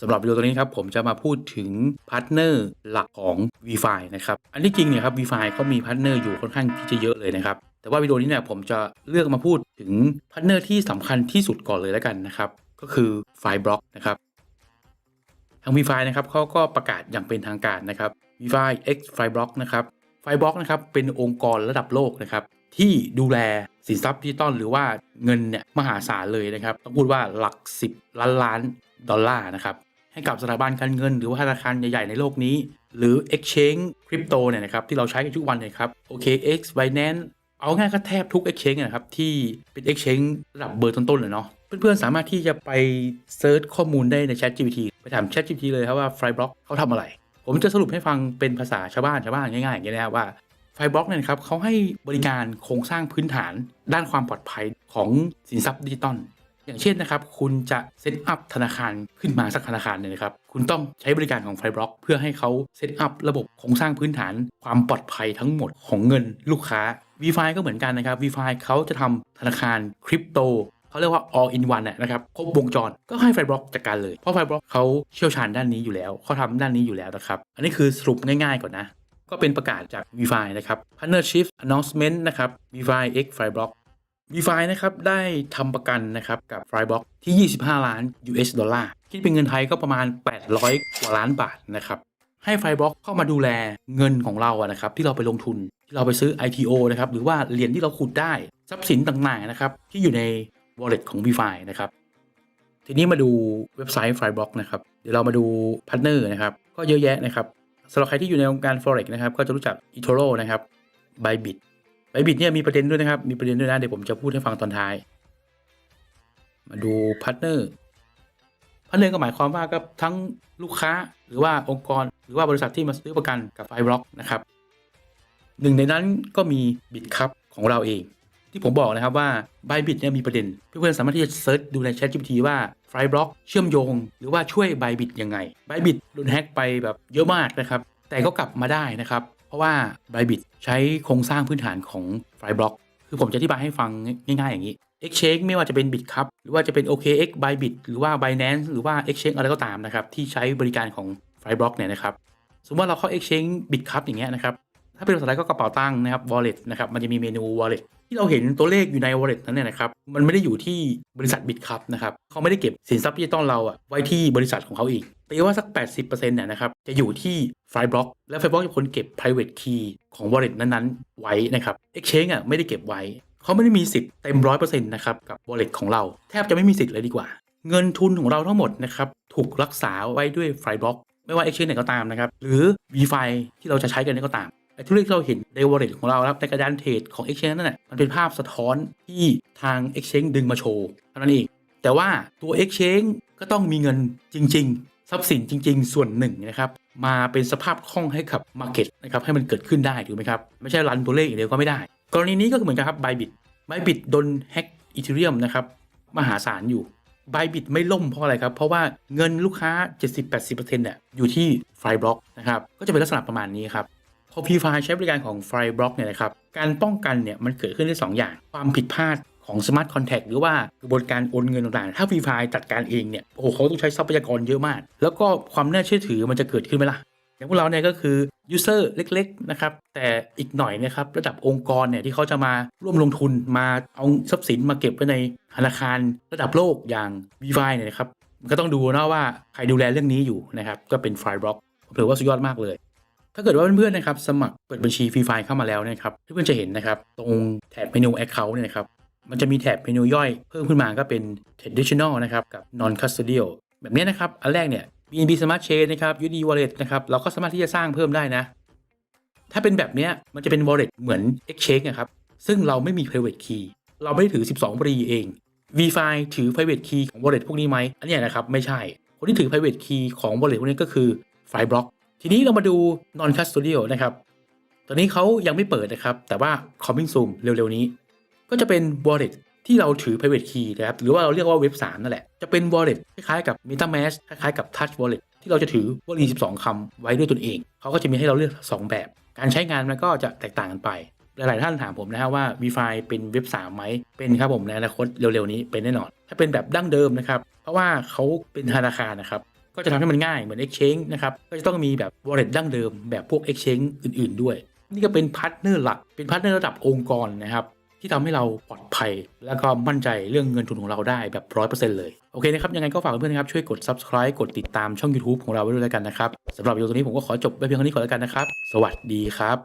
สำหรับวิดีโอตัวนี้ครับผมจะมาพูดถึงพาร์ทเนอร์หลักของ v f i นะครับ อันที่จริงเนี่ยครับ v f i เขามีพาร์ทเนอร์อยู่ค่อนข้างที่จะเยอะเลยนะครับ แต่ว่าวิดีโอนี้เนี่ยผมจะเลือกมาพูดถึงพาร์ทเนอร์ที่สำคัญที่สุดก่อนเลยแล้วกันนะครับ ก็คือไฟบล็อกนะครับ ทาง v f i นะครับเขาก็ประกาศอย่างเป็นทางการนะครับ v f i X Fiblock นะครับ Fiblock นะครับเป็นองค์กรระดับโลกนะครับที่ดูแลสินทรัพย์ดิจิตอลหรือว่าเงินเนี่ยมหาศาลเลยนะครับ ต้องพูดว่าหลัก 10 ล้านล้านดอลลาร์นะครับ ให้กับสถาบันการเงิน หรือว่าธนาคารใหญ่ ๆ ในโลกนี้ หรือ Exchange Crypto เนี่ยนะครับที่เราใช้กันทุกวันเลยครับ OKX Binance เอาง่ายก็แทบทุก Exchange นะครับที่เป็น Exchange ระดับเบอร์ต้นๆเลยเนาะเพื่อนๆ สามารถที่จะไปเซิร์ชข้อมูลได้ใน ChatGPT ไปถาม ChatGPT เลยครับว่า Flyblock เขาทำอะไร ผมจะสรุปให้ฟังเป็นภาษาชาวบ้านชาวบ้านง่ายๆอย่างนี้นะครับว่าไฟบล็อกเนี่ยครับเขาให้บริการโครงสร้างพื้นฐาน ด้านความปลอดภัยของสินทรัพย์ดิจิตอล อย่างเช่นนะครับ คุณจะเซตอัพธนาคารขึ้นมาสักธนาคารเนี่ยนะครับ คุณต้องใช้บริการของไฟบล็อกเพื่อให้เขาเซตอัพระบบโครงสร้างพื้นฐานความปลอดภัยทั้งหมดของเงินลูกค้า v f i ก็เหมือนกันนะครับ v f i เขาจะทำธนาคารคริปโตเขาเรียกว่า all in one นะครับครบวงจรก็ให้ไฟบล็อกจัดการเลย เพราะไฟบล็อกเขาเชี่ยวชาญด้านนี้อยู่แล้วเขาทำด้านนี้อยู่แล้วนะครับ อันนี้คือสรุปง่ายๆก่อนนะก็เป็นประกาศจาก v f i นะครับ Partnership Announcement นะครับ v f i X Flyblock v f i นะครับได้ทำประกันนะครับกับ Flyblock ที่ 25 ล้าน US ดอลลาร์ คิดเป็นเงินไทยก็ประมาณ 800 กว่าล้านบาทนะครับ ให้ไฟบล็อกเข้ามาดูแลเงินของเราอะนะครับที่เราไปลงทุนที่เราไปซื้อ ITO นะครับหรือว่าเหรียญที่เราขุดได้ทรัพย์สินต่างๆนะครับที่อยู่ใน wallet ของ v f i นะครับ ทีนี้มาดูเว็บไซต์ Flyblock นะครับเดี๋ยวเรามาดูพาร์ทเนอร์นะครับก็เยอะแยะนะครับสำหรับใครที่อยู่ในวงการ Forex นะครับก็จะรู้จัก eToro นะครับ Bybit Bybit เนี่ยมีประเด็นด้วยนะครับ มีประเด็นด้วยนะ เดี๋ยวผมจะพูดให้ฟังตอนท้าย มาดูพาร์ทเนอร์พาร์ทเนอร์ก็หมายความว่าก็ทั้งลูกค้าหรือว่าองค์กร หรือว่าบริษัทที่มาซื้อประกันกับ Flyblock นะครับหนึ่งในนั้นก็มี Bitcup ของเราเอง ที่ผมบอกนะครับว่า Bybit เนี่ยมีประเด็นเพื่อนๆสามารถที่จะเซิร์ชดูใน ChatGPT ว่า Flyblock เชื่อมโยง หรือว่าช่วย Bybit ยังไง Bybit โดนแฮ็กไปแบบเยอะมากนะครับแต่ก็กลับมาได้นะครับ เพราะว่า Bybit ใช้โครงสร้างพื้นฐานของ Flyblock คือผมจะอธิบายให้ฟังง่ายๆอย่างนี้ Exchange ไม่ว่าจะเป็น Bitcup หรือว่าจะเป็น OKX Bybit หรือว่า Binance หรือว่า Exchange อะไรก็ตามนะครับที่ใช้บริการของ Flyblock เนี่ยนะครับสมมติว่าเราเข้า Exchange Bitcup อย่างเงี้ยนะครับ ถ้าเป็นภาษาไทยก็กระเป๋าตังค์นะครับ wallet นะครับ มันจะมีเมนู wallet ที่เราเห็นตัวเลขอยู่ใน wallet นั้นเนี่ยนะครับ มันไม่ได้อยู่ที่บริษัท Bitcup นะครับ เขาไม่ได้เก็บสินทรัพย์ดิจิตอลเราอะไว้ที่บริษัทของเขาเองตีว่าสัก 80%เนี่ยนะครับ จะอยู่ที่ Flyblock และ Flyblock จะคนเก็บ private key ของ wallet นั้นๆ ไว้นะครับ Exchange อะไม่ได้เก็บไว้ เขาไม่ได้มีสิทธิ์เต็ม100%นะครับกับ wallet ของเรา แทบจะไม่มีสิทธิ์เลยดีกว่า เงินทุนของเราทั้งหมดนะครับถูกรักษาไว้ด้วย Flyblock ไม่ว่า Exchange ไหนก็ตามนะครับหรือ VFi ที่เราจะใช้กันนี่ก็ตาม ไอ้ธุรกิจที่เราเห็นใน wallet ของเราครับในกระดานเทรดของ Exchange นั่นแหละมันเป็นภาพสะท้อนที่ทาง Exchange ดึงมาโชว์เท่านั้นเองแต่ว่าตัว Exchange ก็ต้องมีเงินจริง ๆ ทรัพย์สินจริง ๆ ส่วนหนึ่งนะครับมาเป็นสภาพคล่องให้กับ Market นะครับให้มันเกิดขึ้นได้ถูกไหมครับ ไม่ใช่รันตัวเลขอย่างเดียวก็ไม่ได้ กรณีนี้ก็เหมือนกันครับ Bybit Bybit โดนแฮ็กอีเทเรียมนะครับมหาศาลอยู่บายบิตไม่ล่มเพราะอะไรครับ เพราะว่าเงินลูกค้า 70-80%เนี่ยอยู่ที่ไฟบล็อกนะครับ ก็จะเป็นลักษณะประมาณนี้ครับ พอ p f i ใช้บริการของไฟบล็อกเนี่ยนะครับ การป้องกันเนี่ยมันเกิดขึ้นได้ 2 อย่าง ความผิดพลาดของ Smart Contract หรือว่ากระบวนการโอนเงินต่างๆ ถ้า p f i จัดการเองเนี่ย โอ้โหเขาต้องใช้ทรัพยากรเยอะมาก แล้วก็ความน่าเชื่อถือมันจะเกิดขึ้นไหมล่ะ อย่างพวกเราเนี่ยก็คือ user เล็กๆ นะครับ แต่อีกหน่อยนะครับระดับองค์กรเนี่ยที่เขาจะมาร่วมลงทุนมาเอาทรัพย์สินมาเก็บไว้ในธนาคารระดับโลกอย่าง v f i เนี่ยนะครับก็ต้องดูนะว่าใครดูแลเรื่องนี้อยู่นะครับก็เป็น f i b l o c k ถือว่าสุดยอดมากเลย ถ้าเกิดว่าเพื่อนๆนะครับสมัครเปิดบัญชีฟรีไฟเข้ามาแล้วนะครับเพื่อนๆจะเห็นนะครับตรงแถบเมนู Account เนี่ยนะครับมันจะมีแถบเมนูย่อยเพิ่มขึ้นมาก็เป็น traditional นะครับกับ non custodial แบบนี้นะครับ อันแรกเนี่ย BNB Smart Chain นะครับ UD Wallet นะครับเราก็สามารถที่จะสร้างเพิ่มได้นะ ถ้าเป็นแบบนี้มันจะเป็น wallet เหมือน exchange นะครับซึ่งเราไม่มี private key เราไม่ได้ถือ 12 ปรีเอง VFi ถือ private key ของ wallet พวกนี้ไหมอันนี้นะครับไม่ใช่ คนที่ถือ private key ของ wallet พวกนี้ก็คือ Flyblock ทีนี้เรามาดู non custodial นะครับ ตอนนี้เขายังไม่เปิดนะครับ แต่ว่า coming soon เร็วๆนี้ ก็จะเป็น wallet ที่เราถือ private key นะครับ หรือว่าเราเรียกว่าเว็บ3นั่นแหละ จะเป็น wallet คล้ายๆกับ MetaMask คล้ายๆกับ Touch Wallet ที่เราจะถือวลี12 คำไว้ด้วยตนเอง เขาก็จะมีให้เราเลือก 2 แบบ การใช้งานมันก็จะแตกต่างกันไป หลายๆท่านถามผมนะฮะว่า v f i เป็นเว็บ3ไหม เป็นครับผมในอนาคตเร็วๆนี้เป็นแน่นอน ถ้าเป็นแบบดั้งเดิมนะครับ เพราะว่าเขาเป็นธนาคารนะครับ ก็จะทำให้มันง่ายเหมือน Exchange นะครับ ก็จะต้องมีแบบ wallet ดั้งเดิมแบบพวก Exchange อื่น ๆ ด้วย นี่ก็เป็นพาร์ทเนอร์หลัก เป็นพาร์ทเนอร์ระดับองค์กรนะครับ ที่ทำให้เราปลอดภัย แล้วก็มั่นใจเรื่องเงินทุนของเราได้แบบ100%เลย โอเคนะครับ ยังไงก็ฝากเพื่อนๆนะครับ ช่วยกด subscribe กดติดตามช่อง YouTube ของเราไว้ด้วยแล้วกันนะครับสำหรับวิดีโอตัวนี้ผมก็ขอจบไว้เพียงเท่านี้ก่อนแล้วกันนะครับ สวัสดีครับ